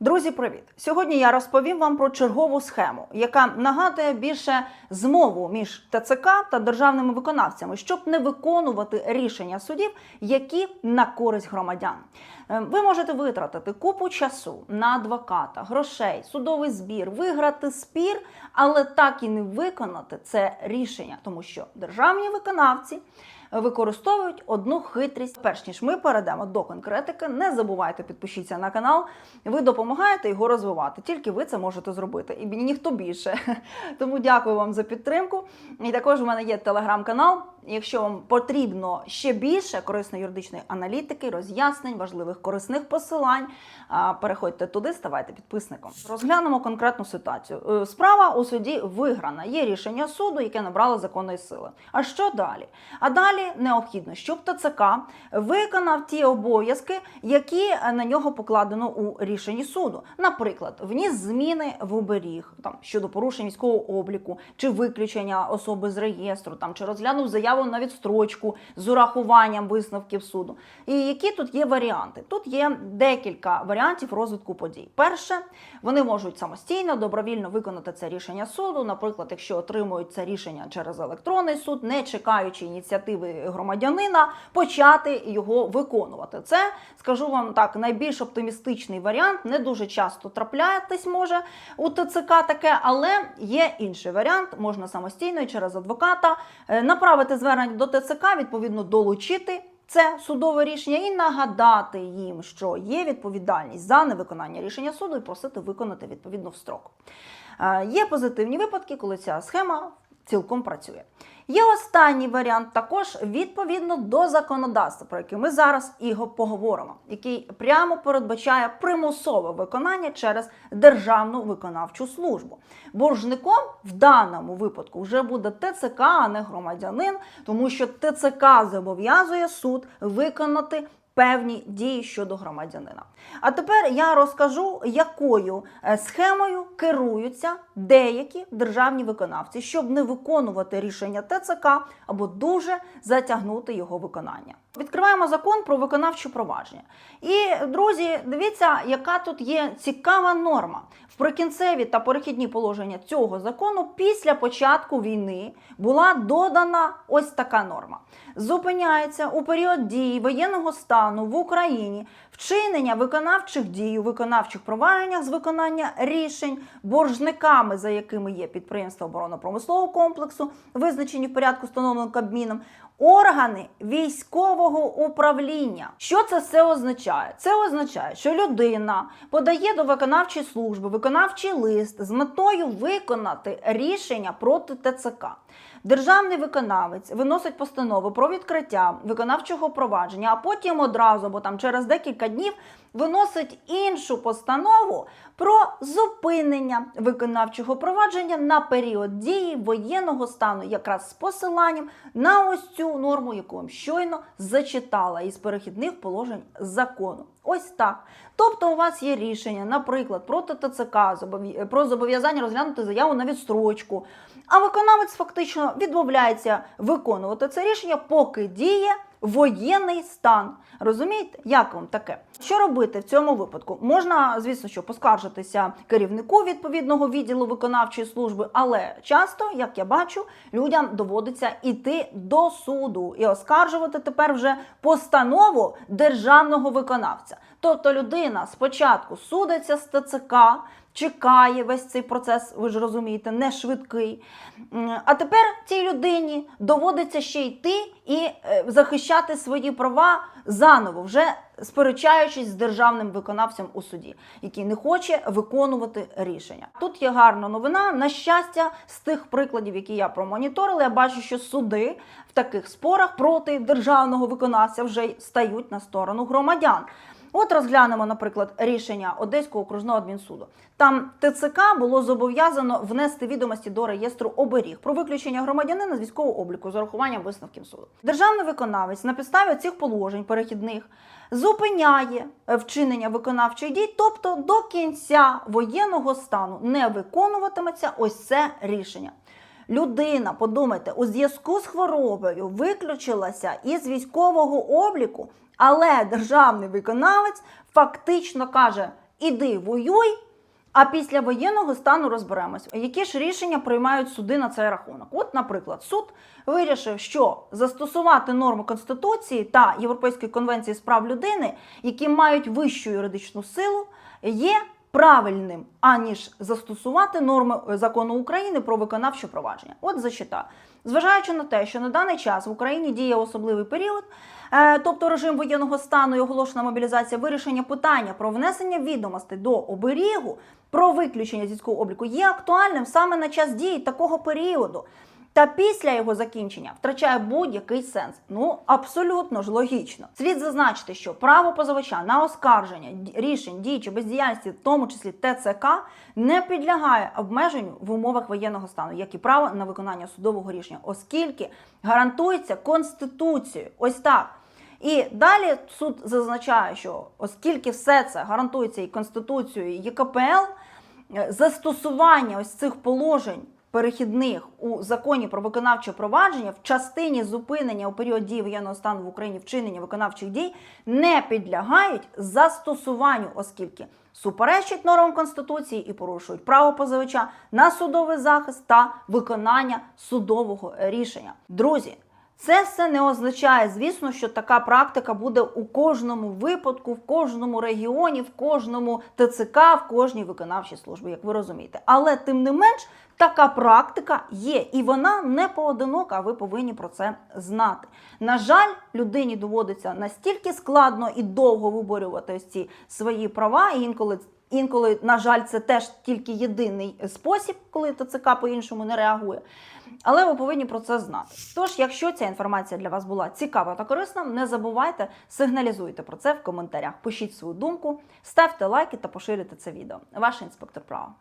Друзі, привіт! Сьогодні я розповім вам про чергову схему, яка нагадує більше змову між ТЦК та державними виконавцями, щоб не виконувати рішення судів, які на користь громадян. Е, Ви можете витратити купу часу на адвоката, грошей, судовий збір, виграти спір, але так і не виконати це рішення, тому що державні виконавці використовують одну хитрість. Перш ніж ми перейдемо до конкретики, не забувайте підпишіться на канал. Ви допомагаєте його розвивати. Тільки ви це можете зробити, і ніхто більше. Тому дякую вам за підтримку. І також в мене є телеграм-канал. Якщо вам потрібно ще більше корисної юридичної аналітики, роз'яснень, важливих корисних посилань, переходьте туди, ставайте підписником. Розглянемо конкретну ситуацію. Е, Справа у суді виграна. Є рішення суду, яке набрало законної сили. А що далі? А далі необхідно, щоб ТЦК виконав ті обов'язки, які е, на нього покладено у рішенні суду. Наприклад, вніс зміни в оберіг там щодо порушень військового обліку чи виключення особи з реєстру, там чи розглянув заяву на відстрочку з урахуванням висновків суду. І які тут є варіанти? Тут є декілька варіантів розвитку подій. Перше, вони можуть самостійно, добровільно виконати це рішення суду. Наприклад, якщо отримують це рішення через електронний суд, не чекаючи ініціативи громадянина, почати його виконувати. Це скажу вам так, найбільш оптимістичний варіант. Не дуже часто трапляєтесь може у ТЦК таке, але є інший варіант. Можна самостійно і через адвоката е, направити звернення до ТЦК, відповідно долучити. Це судове рішення і нагадати їм, що є відповідальність за невиконання рішення суду і просити виконати відповідно в строк. Е, Є позитивні випадки, коли ця схема цілком працює. Є останній варіант, також відповідно до законодавства, про яке ми зараз і поговоримо, який прямо передбачає примусове виконання через державну виконавчу службу. Боржником в даному випадку вже буде ТЦК, а не громадянин, тому що ТЦК зобов'язує суд виконати певні дії щодо громадянина. А тепер я розкажу, якою е, схемою керуються деякі державні виконавці, щоб не виконувати рішення ТЦК або дуже затягнути його виконання. Відкриваємо закон про виконавче провадження. І, друзі, дивіться, яка тут є цікава норма. В прикінцеві та перехідні положення цього закону після початку війни була додана ось така норма. Зупиняється у період дії воєнного стану в Україні вчинення виконавчих дій у виконавчих провадженнях з виконання рішень боржниками, за якими є підприємства оборонно-промислового комплексу, визначені в порядку встановленого Кабміном, органи військового управління. Що це все означає? Це означає, що людина подає до виконавчої служби виконавчий лист з метою виконати рішення проти ТЦК. Державний виконавець виносить постанову про відкриття виконавчого провадження, а потім одразу, або там через декілька днів, виносить іншу постанову про зупинення виконавчого провадження на період дії воєнного стану, якраз з посиланням на ось цю норму, яку вам щойно зачитала із перехідних положень закону. Ось так. Тобто у вас є рішення, наприклад, проти ТЦК про зобов'язання розглянути заяву на відстрочку. А виконавець фактично відмовляється виконувати це рішення, поки діє воєнний стан. Розумієте, як вам таке? Що робити в цьому випадку? Можна, звісно, що поскаржитися керівнику відповідного відділу виконавчої служби, але часто, як я бачу, людям доводиться іти до суду і оскаржувати тепер вже постанову державного виконавця. Тобто людина спочатку судиться з ТЦК, чекає весь цей процес, ви ж розумієте, не швидкий. А тепер цій людині доводиться ще йти і е, захищати свої права заново, вже сперечаючись з державним виконавцем у суді, який не хоче виконувати рішення. Тут є гарна новина. На щастя, з тих прикладів, які я промоніторила, я бачу, що суди в таких спорах проти державного виконавця вже стають на сторону громадян. От розглянемо, наприклад, рішення Одеського окружного адмінсуду. Там ТЦК було зобов'язано внести відомості до реєстру оберіг про виключення громадянина з військового обліку з урахуванням висновків суду. Державний виконавець на підставі цих положень перехідних зупиняє е, вчинення виконавчих дій, тобто до кінця воєнного стану не виконуватиметься ось це рішення. Людина, подумайте, у зв'язку з хворобою виключилася із військового обліку, але державний виконавець фактично каже: іди воюй. А після воєнного стану розберемось, які ж рішення приймають суди на цей рахунок. От, наприклад, суд вирішив, що застосувати норми Конституції та Європейської конвенції з прав людини, які мають вищу юридичну силу, є правильним, аніж застосувати норми е, закону України про виконавче провадження. От зачитаю. Зважаючи на те, що на даний час в Україні діє особливий період, е, тобто режим воєнного стану і оголошена мобілізація, вирішення питання про внесення відомостей до оберігу про виключення зі обліку є актуальним саме на час дії такого періоду. Та після його закінчення втрачає будь-який сенс. Ну абсолютно ж логічно. Слід зазначити, що право позивача на оскарження рішень дій чи бездіяльності, в тому числі ТЦК, не підлягає обмеженню в умовах воєнного стану, як і право на виконання судового рішення, оскільки гарантується конституцією. Ось так. І далі суд зазначає, що оскільки все це гарантується і Конституцією, і ЄКПЛ, е, застосування ось цих положень перехідних у законі про виконавче провадження в частині зупинення у період дії воєнного стану в Україні вчинення виконавчих дій не підлягають застосуванню, оскільки суперечать нормам Конституції і порушують право позивача на судовий захист та виконання судового рішення. Друзі. Це все не означає, звісно, що така практика буде у кожному випадку, в кожному регіоні, в кожному ТЦК, в кожній виконавчій службі, як ви розумієте. Але тим не менш, така практика є, і вона не поодинока. Ви повинні про це знати. На жаль, людині доводиться настільки складно і довго виборювати ці свої права, і інколи. Інколи, на жаль, це теж тільки єдиний спосіб, коли ТЦК по-іншому не реагує. Але ви повинні про це знати. Тож, якщо ця інформація для вас була цікава та корисна, не забувайте сигналізуйте про це в коментарях. Пишіть свою думку, ставте лайки та поширюйте це відео. Ваш інспектор права.